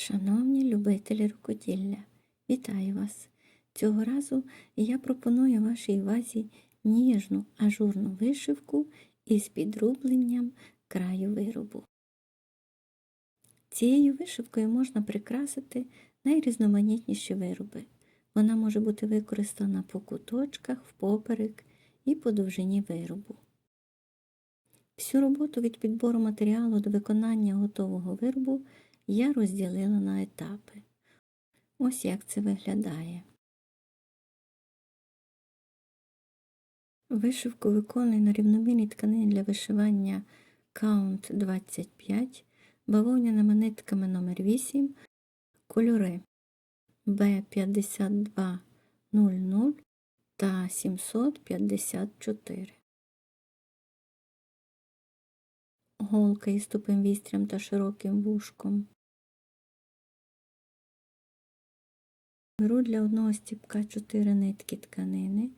Шановні любителі рукоділля, вітаю вас! Цього разу я пропоную вашій увазі ніжну ажурну вишивку із підрубленням краю виробу. Цією вишивкою можна прикрасити найрізноманітніші вироби. Вона може бути використана по куточках, впоперек і по довжині виробу. Всю роботу від підбору матеріалу до виконання готового виробу я розділила на етапи. Ось як це виглядає. Вишивку виконую на рівномірній тканині для вишивання Count 25, бавовняними нитками номер 8 кольори B5200 та 754. Голка із тупим вістрям та широким вушком. Беру для одного стіпка 4 нитки тканини.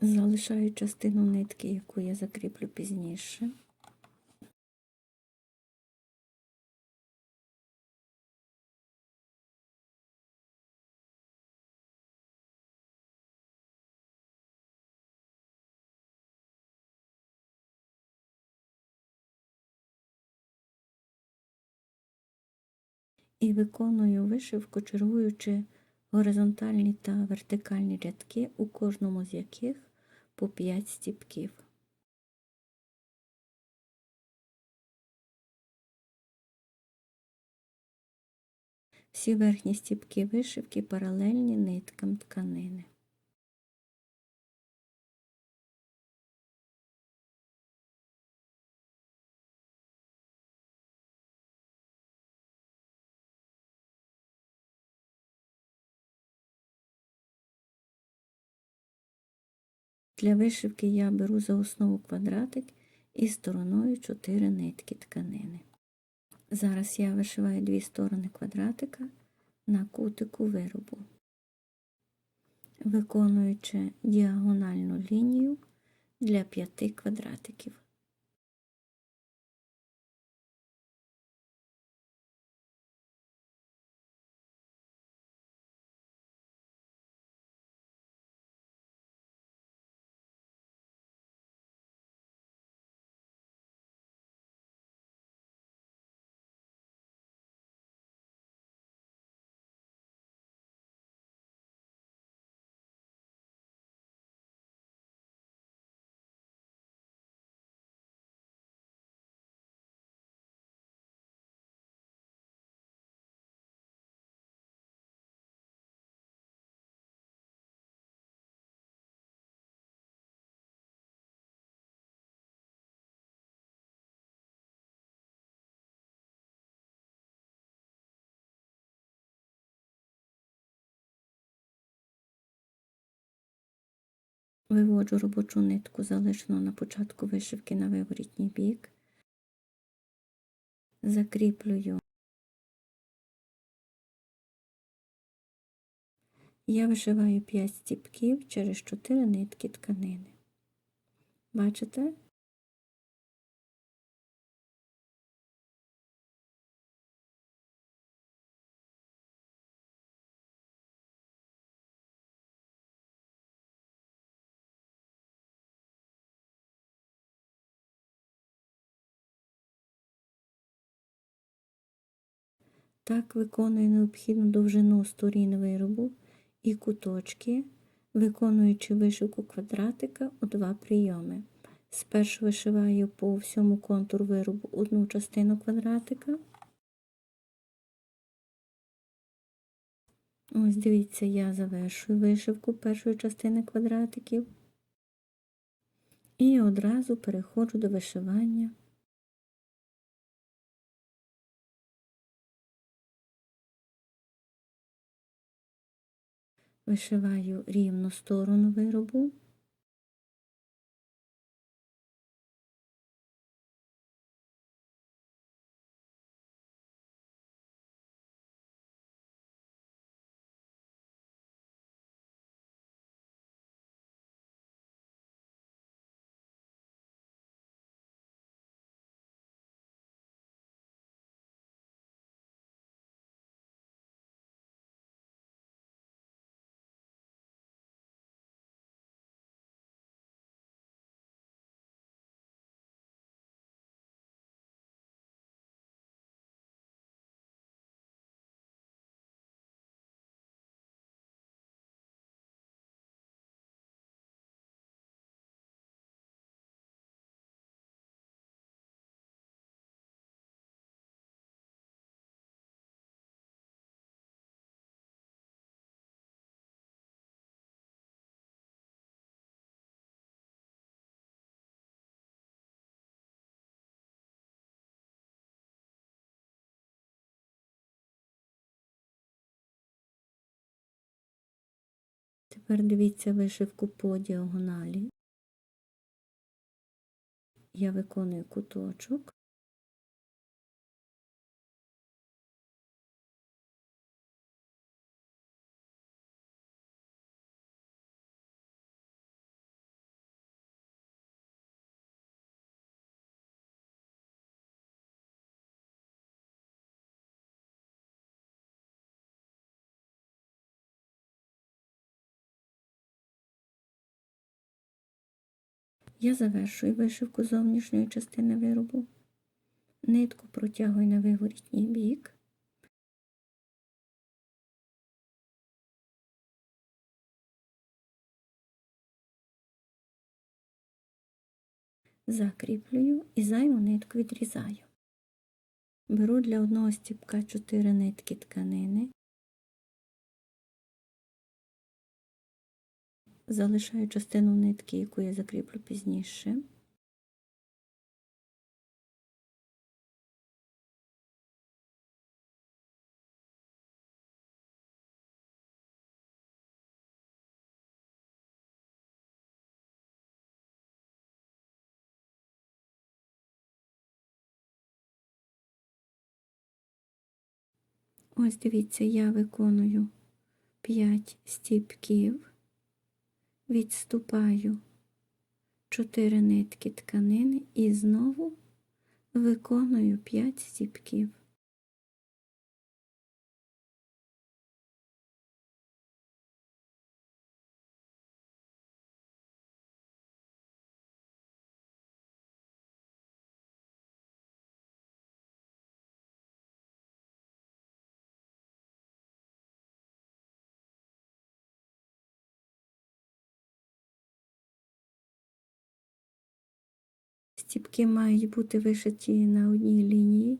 Залишаю частину нитки, яку я закріплю пізніше. І виконую вишивку, чергуючи горизонтальні та вертикальні рядки, у кожному з яких по 5 стіпків. Всі верхні стіпки вишивки паралельні ниткам тканини. Для вишивки я беру за основу квадратик і стороною 4 нитки тканини. Зараз я вишиваю дві сторони квадратика на кутику виробу, виконуючи діагональну лінію для 5 квадратиків. Виводжу робочу нитку, залишену на початку вишивки на виворітній бік, закріплюю. Я вишиваю 5 стіпків через 4 нитки тканини. Бачите? Так виконую необхідну довжину сторін виробу і куточки, виконуючи вишивку квадратика у два прийоми. Спершу вишиваю по всьому контуру виробу одну частину квадратика. Ось дивіться, я завершую вишивку першої частини квадратиків і одразу переходжу до вишивання вишиваю рівну сторону виробу. Тепер дивіться вишивку по діагоналі. Я виконую куточок. Я завершую вишивку зовнішньої частини виробу. Нитку протягую на виворітній бік. Закріплюю і зайву нитку відрізаю. Беру для одного стіпка 4 нитки тканини. Залишаю частину нитки, яку я закріплю пізніше. Ось дивіться, я виконую 5 стіпків відступаю 4 нитки тканини і знову виконую 5 стіпків. Стіпки мають бути вишиті на одній лінії.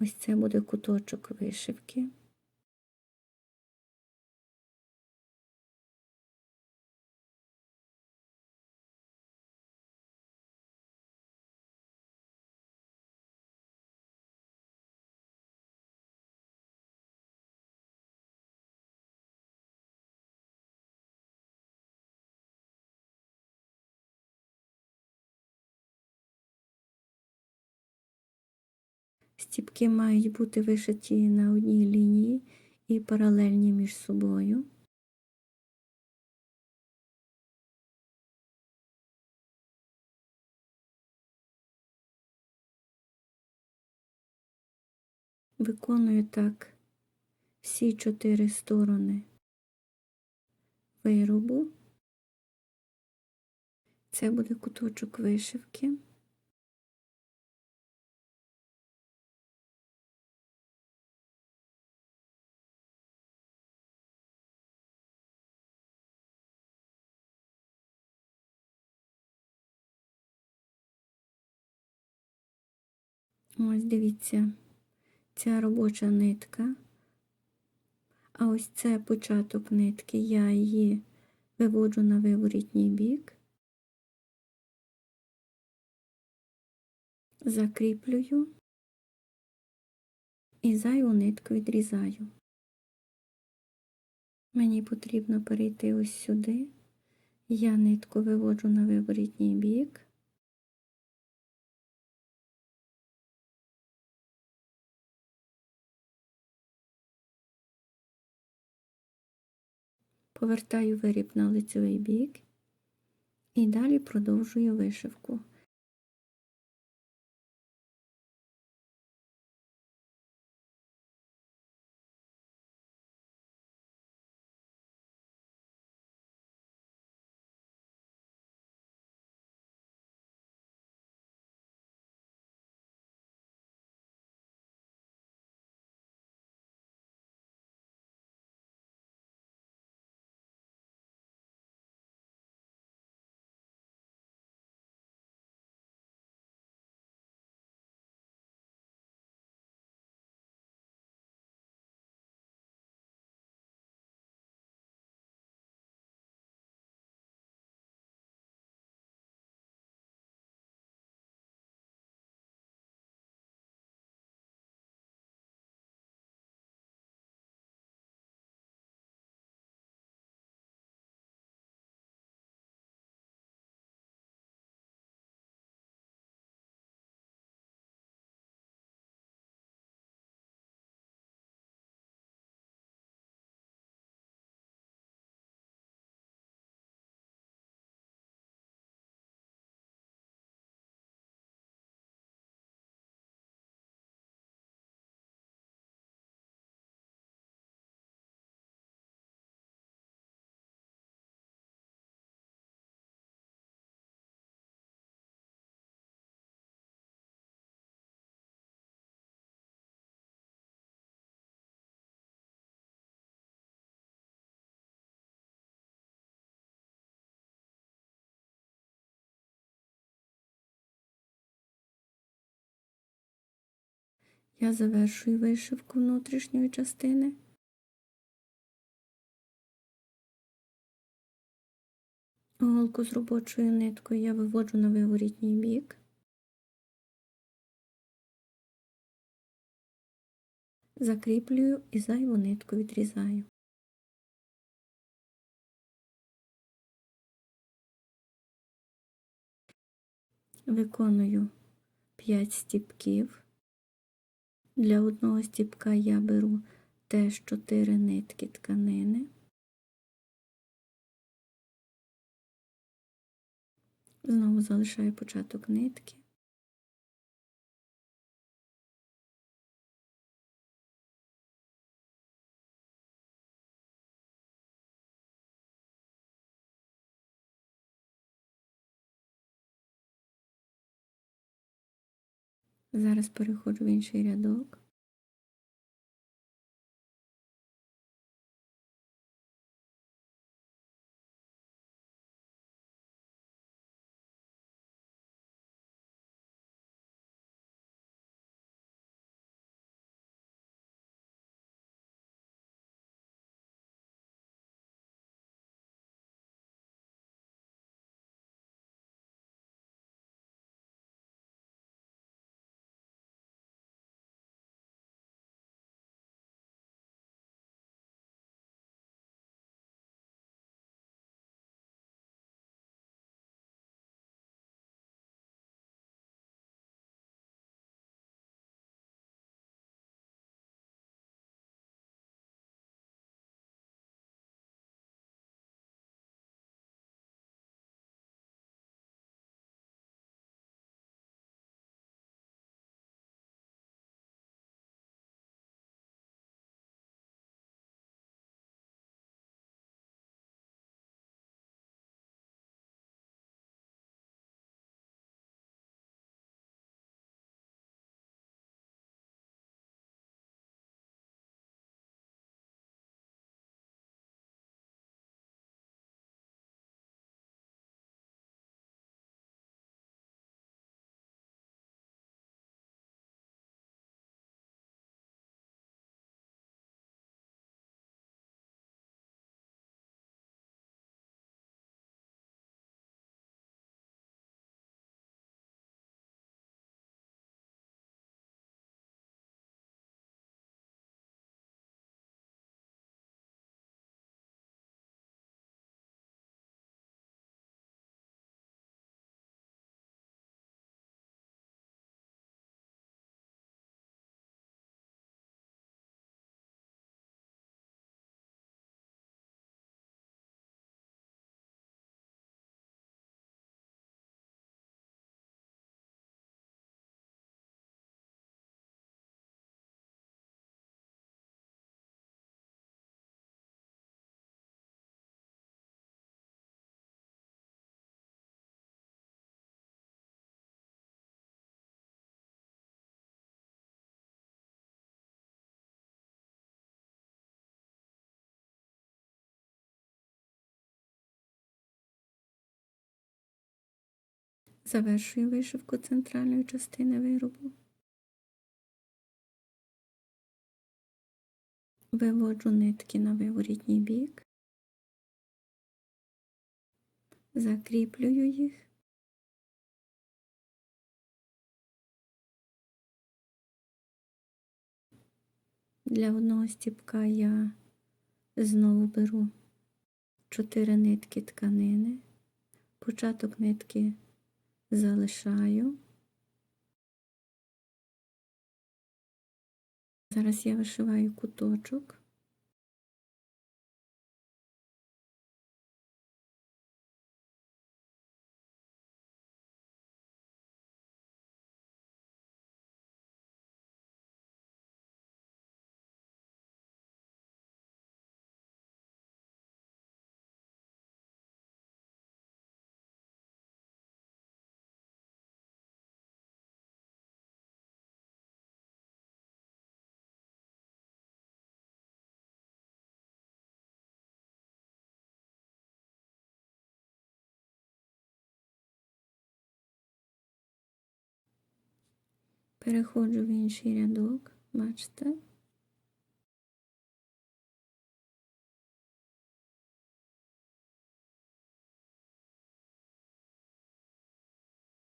Ось це буде куточок вишивки. Стіпки мають бути вишиті на одній лінії і паралельні між собою. Виконую так всі чотири сторони виробу. Це буде куточок вишивки. Ось дивіться, ця робоча нитка, а ось це початок нитки, я її виводжу на виворітній бік, закріплюю. І зайву нитку відрізаю. Мені потрібно перейти ось сюди, я нитку виводжу на виворітній бік. Повертаю виріб на лицевий бік і далі продовжую вишивку. Я завершую вишивку внутрішньої частини. Голку з робочою ниткою я виводжу на виворітній бік. Закріплюю і зайву нитку відрізаю. Виконую 5 стіпків. Для одного стіпка я беру теж 4 нитки тканини. Знову залишаю початок нитки. Зараз переходжу в інший рядок. Завершую вишивку центральної частини виробу. Виводжу нитки на виворітній бік, закріплюю їх. Для одного стіпка я знову беру 4 нитки тканини, початок нитки залишаю. Зараз я вишиваю куточок. Переходжу в інший рядок, бачите?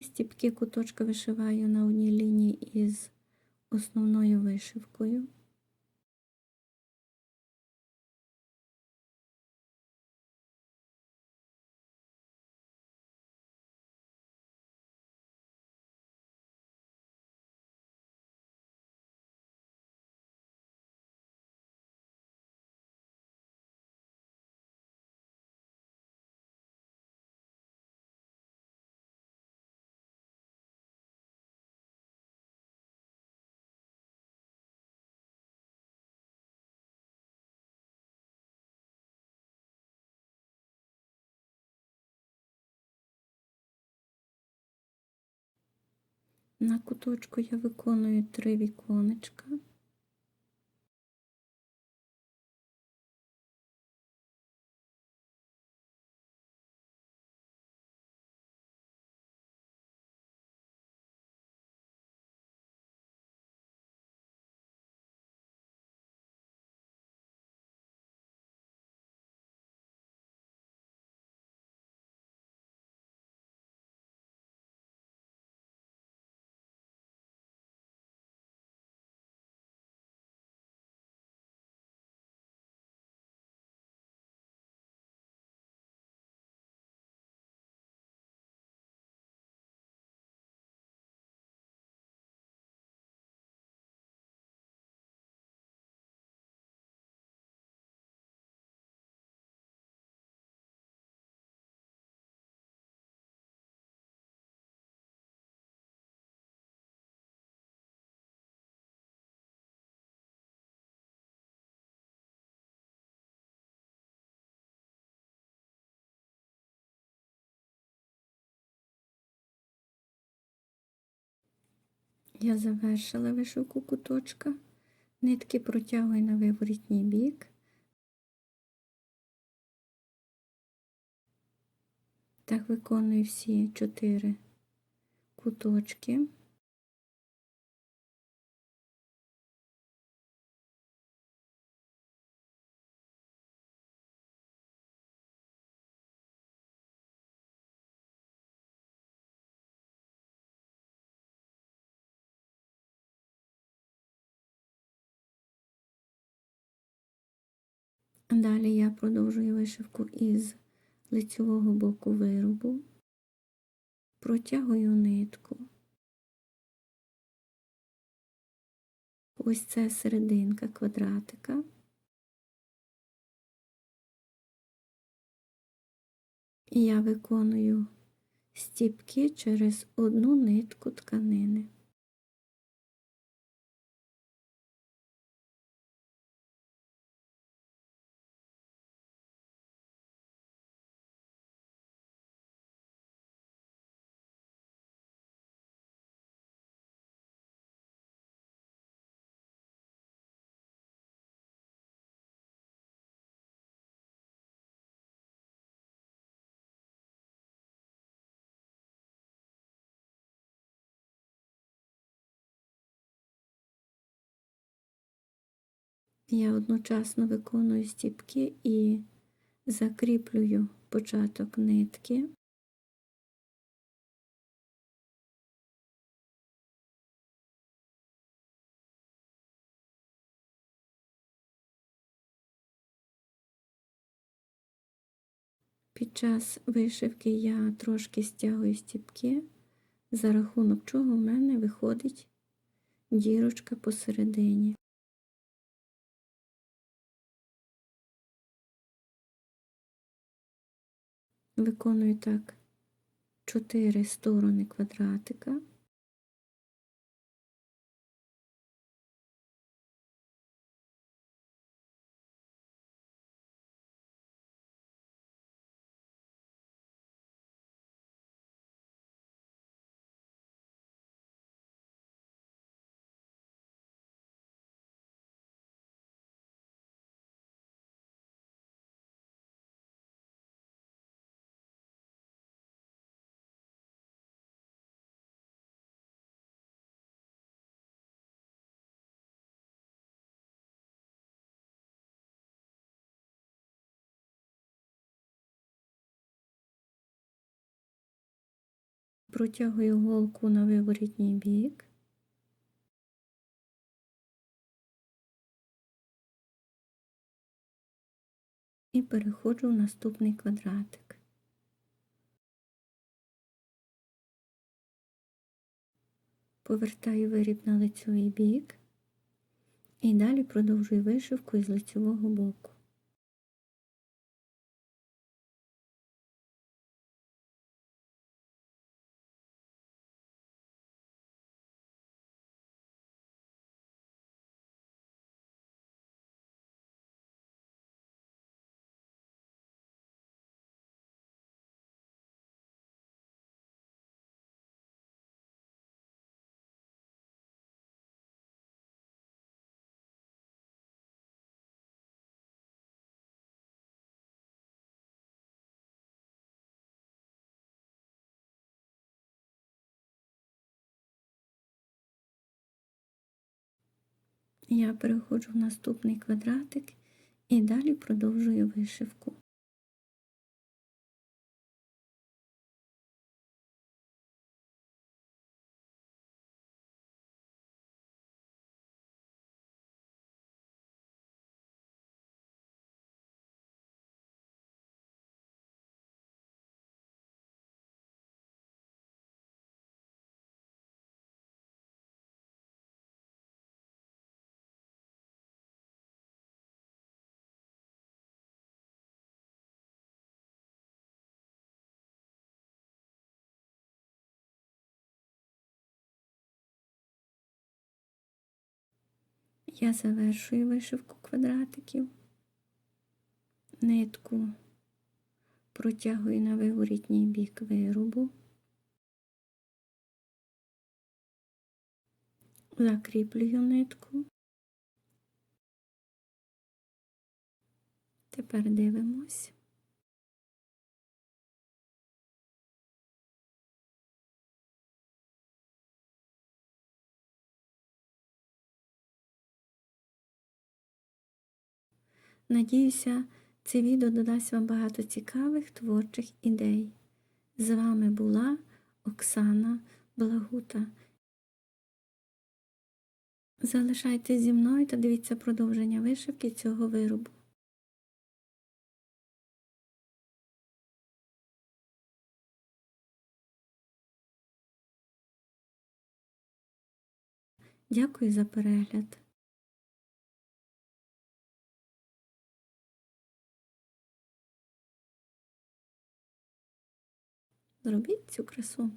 Стіпки куточка вишиваю на одній лінії із основною вишивкою. На куточку я виконую три віконечка. Я завершила вишивку куточка, нитки протягую на виворітній бік. Так виконую всі чотири куточки. Далі я продовжую вишивку із лицевого боку виробу, протягую нитку. Ось це серединка квадратика. І я виконую стіпки через одну нитку тканини. Я одночасно виконую стіпки і закріплюю початок нитки. Під час вишивки я трошки стягую стіпки, за рахунок чого в мене виходить дірочка посередині. Виконую так чотири сторони квадратика. Протягую голку на виворітній бік. І переходжу в наступний квадратик. Повертаю виріб на лицьовий бік і далі продовжую вишивку із лицьового боку. Я переходжу в наступний квадратик і далі продовжую вишивку. Я завершую вишивку квадратиків, нитку протягую на виворітній бік виробу, закріплюю нитку. Тепер дивимось. Надіюся, це відео додасть вам багато цікавих творчих ідей. З вами була Оксана Благута. Залишайтесь зі мною та дивіться продовження вишивки цього виробу. Дякую за перегляд. Зробіть цю красу.